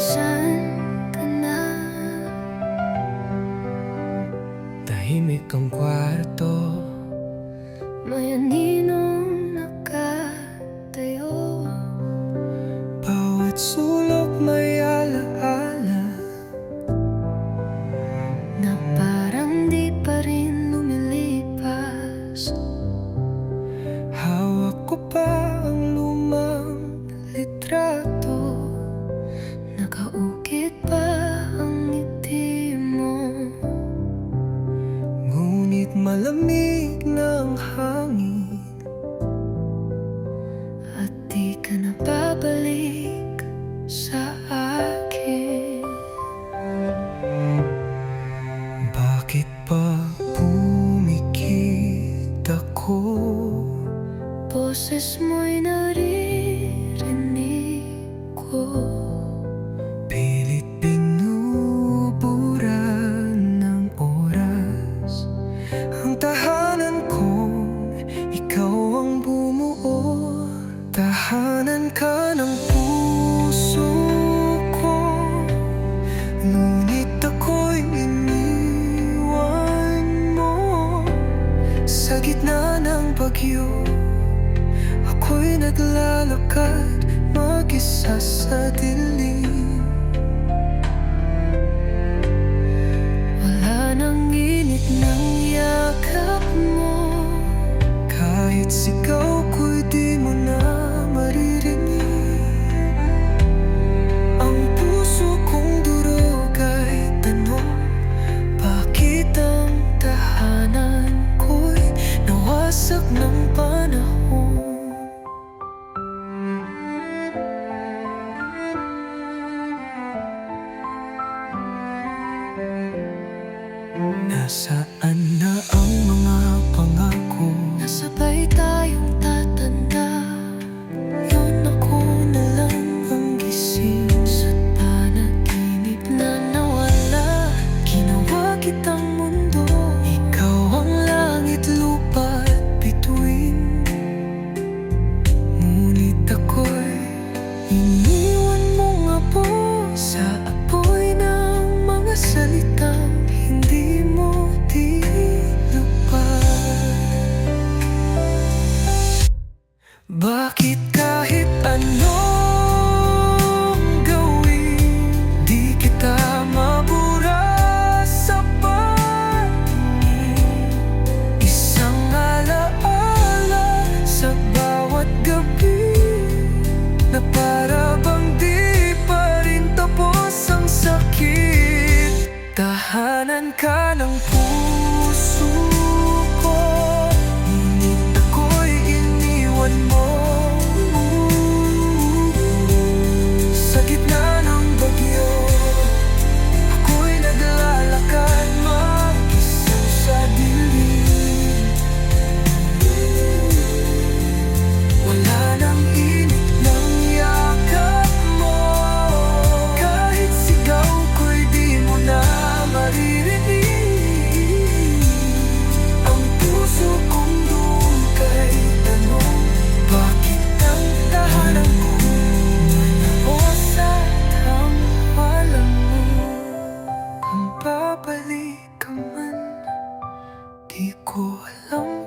nasan ka na? Tahimik ang kwarto. May aninong nakatayo. Bawat sulok may alaala. Na parang di pa rin lumilipas. Hawak ko pa ang lumang litrato Ngunit malamig na ang hangin At di ka na babalik sa akin Bakit pa pumikit ako? Boses mo'y naririnig tahanan kong ikaw ang bumuo. Tahanan ka ng puso ko. Ngunit ako'y iniwan mo. Sa gitna ng bagyo Ako'y naglalakad mag-isa sa dilim Nasaan na ang mga pangako? Nasabay tayong tatanda. Yun ako na lang ang gising Sa panaginip na nawala. Ginawa kitang mundo. Ikaw ang langit, lupa at bituin. Ngunit ako'y iniwan ka ng puso Di ko alam